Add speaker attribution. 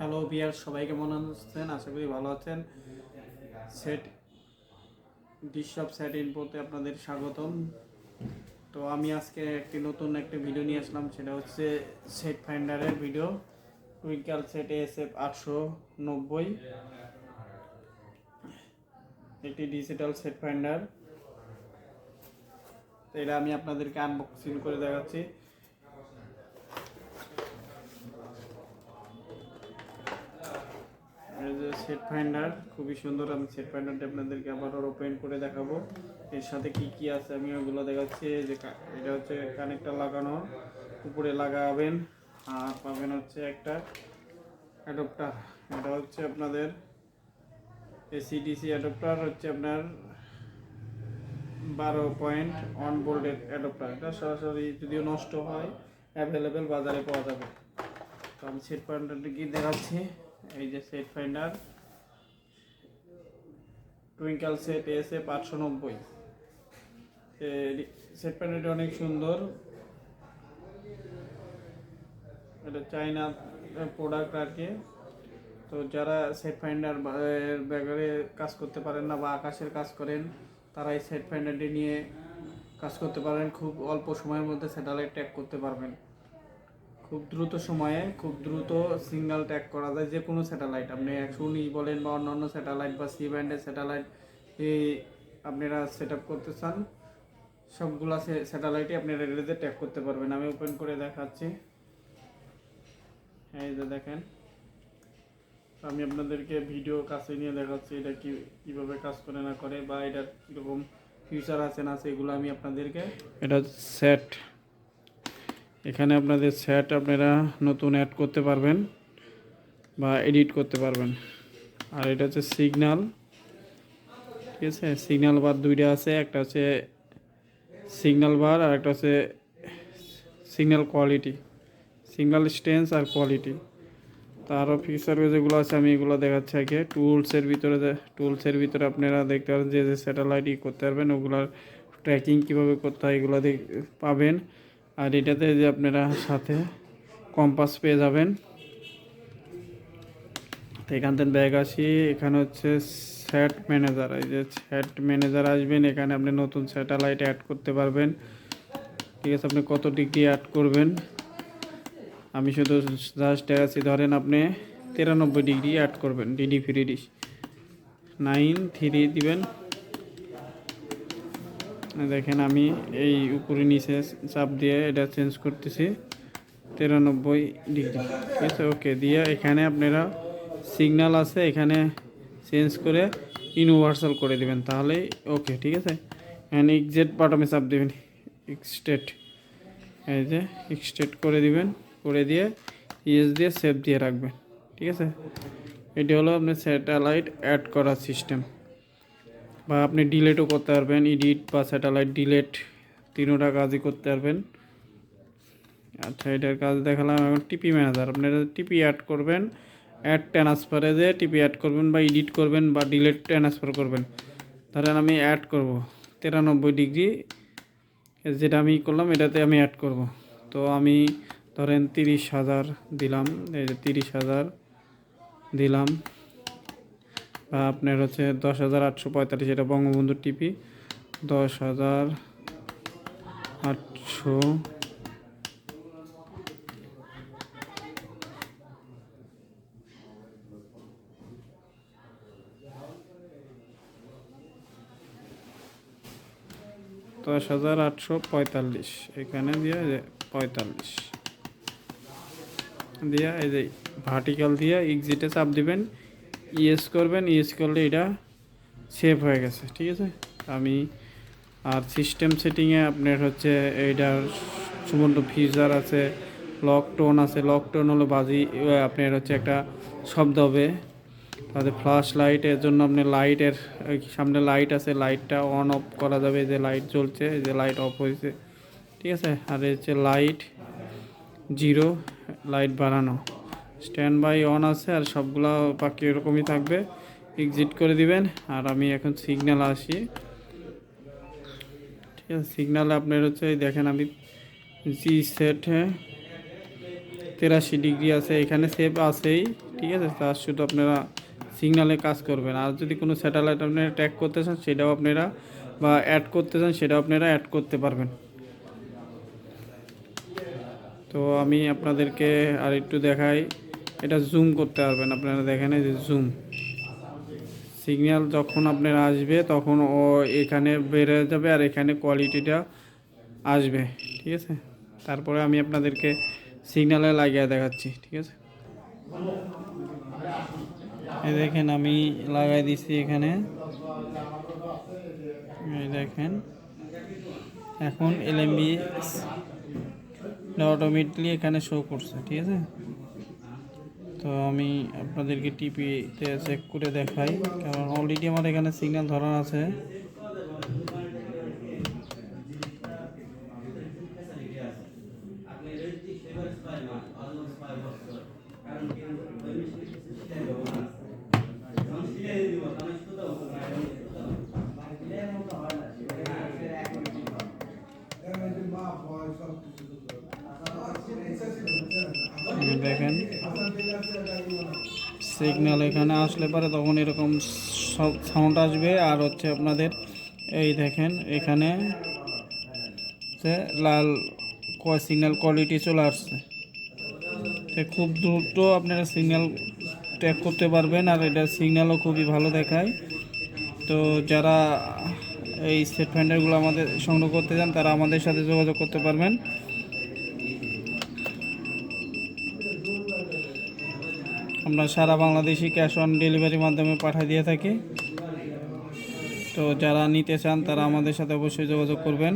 Speaker 1: Hello বিয়ার, সবাই কেমন আছেন? আশা করি ভালো আছেন। সেট ডিশপ সেট ইনপোতে আপনাদের স্বাগতম। তো আমি আজকে একটি নতুন একটি ভিডিও নিয়ে আসলাম, সেটা হচ্ছে set ফাইন্ডারের video Twinkle set S F আটশো নব্বই। একটি ডিজিটাল সেট ফাইন্ডার এটা আমি আপনাদেরকে আনবক্সিং করে দেখাচ্ছি এই যে সেট ফাইন্ডার, খুবই সুন্দর আমি সেট ফাইন্ডারটা আপনাদেরকে আবার ওপেন করে দেখাবো। এর সাথে কি কি আছে আমি ওগুলো দেখাচ্ছি যে এটা হচ্ছে কানেক্টার লাগানো, উপরে লাগাবেন, আর পাবেন হচ্ছে একটা অ্যাডপ্টার। এটা হচ্ছে আপনাদের এসিডিসি অ্যাডপ্টার, হচ্ছে আপনার বারো পয়েন্ট অন বোল্ডের অ্যাডপ্টার। এটা সরাসরি যদিও নষ্ট হয় অ্যাভেলেবেল বাজারে পাওয়া যাবে। তো আমি সেট ফাইন্ডারটা কি দেখাচ্ছি, এই যে সেট ফাইন্ডার। টুইঙ্কেল সেট এসে পাঁচশো নব্বই। সেট ফাইন্ডারটা অনেক সুন্দর। এটা চাইনা প্রোডাক্ট আর কি। তো যারা সেট ফাইন্ডার ব্যাগারে কাজ করতে পারেন না বা আকাশের কাজ করেন, তারা এই সেট ফাইন্ডারটি নিয়ে কাজ করতে পারেন। খুব অল্প সময়ের মধ্যে স্যাটেলাইট ট্যাগ করতে পারবেন। খুব দ্রুত সময়ে খুব দ্রুত সিগন্যাল ট্যাগ করা যায়, যে কোনো স্যাটেলাইট। আপনি একশো উনিশ বলেন বা অন্যান্য স্যাটেলাইট বা সি ব্যান্ডের স্যাটেলাইট আপনারা সেট আপ করতে চান, সবগুলা স্যাটেলাইটই আপনি রেডিতে ট্যাগ করতে পারবেন। আমি ওপেন করে দেখাচ্ছি। হ্যাঁ এই যে দেখেন, আমি আপনাদেরকে ভিডিও কাছে নিয়ে দেখাচ্ছি, এটা কি, কীভাবে কাজ করে না করে বা এটার কীরকম ফিউচার আছে না সেগুলো আমি আপনাদেরকে এটা সেট এখানে আপনাদের সেট আপনারা নতুন অ্যাড করতে পারবেন বা এডিট করতে পারবেন। আর এটা হচ্ছে সিগন্যাল ঠিক আছে? সিগন্যাল বার দুইটা আছে, একটা হচ্ছে সিগন্যাল বার আর একটা হচ্ছে সিগনাল কোয়ালিটি সিগনাল স্টেন্স আর কোয়ালিটি তো আরও ফিচার যেগুলো আছে, আমি এগুলো দেখাচ্ছি আগে। টুলসের ভিতরে টুলসের ভিতরে আপনারা দেখতে পারেন যে যে স্যাটেলাইট ই করতে পারবেন, ওগুলোর ট্র্যাকিং কীভাবে করতে হয়, এগুলো পাবেন। আর এটাতে যে আপনারা সাথে কম্পাস পেয়ে যাবেন, তো এখান থেকে ব্যাগ আসি। এখানে হচ্ছে স্যাট ম্যানেজার এই যে স্যাট ম্যানেজার আসবেন, এখানে আপনি নতুন স্যাটেলাইট অ্যাড করতে পারবেন। ঠিক আছে, আপনি কত ডিগ্রি অ্যাড করবেন? আমি শুধু জাস্ট আছি, ধরেন আপনি তিরানব্বই ডিগ্রি অ্যাড করবেন DD free dish nine three দিবেন। দেখেন আমি এই উপরে নিচে চাপ দিয়ে এটা চেঞ্জ করতেছি। তিরানব্বই ডিগ্রি ঠিক আছে ওকে দিয়ে এখানে আপনারা সিগন্যাল আছে, এখানে চেঞ্জ করে ইউনিভার্সাল করে দিবেন, তাহলেই ওকে ঠিক আছে? এখানে এক্সেট বাটমে চাপ দেবেন এক্সটেট এই যে এক্সটেট করে দিবেন, করে দিয়ে ইএস দিয়ে সেভ দিয়ে রাখবেন, ঠিক আছে? এটি হলো আপনার স্যাটেলাইট অ্যাড করার সিস্টেম বা আপনি ডিলেটও করতে পারবেন এডিট বা স্যাটেলাইট ডিলেট তিনোটা কাজই করতে পারবেন। আচ্ছা এটার কাজ দেখালাম এখন টিপি ম্যানেজার আপনারা টিপি অ্যাড করবেন অ্যাড ট্রান্সফারে যে টিপি অ্যাড করবেন বা এডিট করবেন বা ডিলেট ট্রান্সফার করবেন, ধরেন আমি অ্যাড করব তিরানব্বই ডিগ্রি, যেটা আমি করলাম এটাতে আমি অ্যাড করব। তো আমি ধরেন তিরিশ হাজার দিলাম, এই যে তিরিশ হাজার দিলাম। বা আপনার হচ্ছে দশ হাজার আটশো পঁয়তাল্লিশ, এটা বঙ্গবন্ধু টিপি। দশ হাজার আটশো দশ হাজার আটশো পঁয়তাল্লিশ, এখানে দিয়ে পঁয়তাল্লিশ। দিয়া এই যে ভার্টিক্যাল দিয়ে এক্সিটে চাপ দিবেন ইএস করবেন, ইএস করলে এটা সেভ হয়ে গেছে, ঠিক আছে? আমি, আর সিস্টেম সেটিংয়ে আপনার হচ্ছে এইটার সুবর্ণ ফিচার আছে লক টোন আছে লক টোন হলো বাজি আপনার হচ্ছে একটা শব্দ হবে। তাদের ফ্ল্যাশ লাইটের জন্য আপনি লাইটের সামনে লাইট আছে লাইটটা অন অফ করা যাবে, যে লাইট জ্বলছে যে লাইট অফ হয়েছে, ঠিক আছে? আর হচ্ছে লাইট জিরো লাইট বাড়ানো স্ট্যান্ড বাই অন আছে আর সবগুলো বাকি এরকমই থাকবে। এক্সিট করে দিবেন আর আমি এখন সিগন্যাল আসি। ঠিক আছে সিগন্যালে আপনার হচ্ছে দেখেন আমি জি সেট তেরাশি ডিগ্রি আছে, এখানে সেভ আছেই। ঠিক আছে তার শুধু আপনারা সিগনালে কাজ করবেন। আর যদি কোনো স্যাটেলাইট আপনারা ট্যাগ করতে চান, সেটাও আপনারা বা অ্যাড করতে চান, সেটাও আপনারা অ্যাড করতে পারবেন। তো আমি আপনাদেরকে আর একটু দেখাই। এটা জুম করতে পারবেন। আপনারা দেখেন যে জুম সিগন্যাল যখন আপনার আসবে, তখন ও এখানে বেড়ে যাবে আর এখানে কোয়ালিটিটা আসবে। ঠিক আছে? তারপরে আমি আপনাদেরকে সিগন্যালে লাগিয়ে দেখাচ্ছি। ঠিক আছে? এই দেখেন, আমি লাগাই দিছি এখানে। এই দেখেন, এখন এলএমবি অটোমেটিকলি এখানে শো করছে। ঠিক আছে? তো আমি আপনাদেরকে টিপিতে চেক করে দেখাই। কারণ অলরেডি আমার এখানে সিগন্যাল ধরা আছে। দেখেন। সিগন্যাল এখানে আসলে পরে তখন এরকম সাউন্ড আসবে। আর হচ্ছে আপনাদের এই দেখেন, এখানে লাল সিগন্যাল কোয়ালিটি চলে আসছে। খুব দ্রুত আপনারা সিগন্যাল ট্র্যাক করতে পারবেন, আর এটা সিগন্যালও খুবই ভালো দেখায়। তো যারা এই সেট ফ্যান্ডারগুলো আমাদের সংগ্রহ করতে চান, তারা আমাদের সাথে যোগাযোগ করতে পারবেন। আমরা সারা বাংলাদেশি ক্যাশ অন ডেলিভারির মাধ্যমে পাঠিয়ে দিয়ে থাকি। তো যারা নিতে চান তারা আমাদের সাথে অবশ্যই যোগাযোগ করবেন।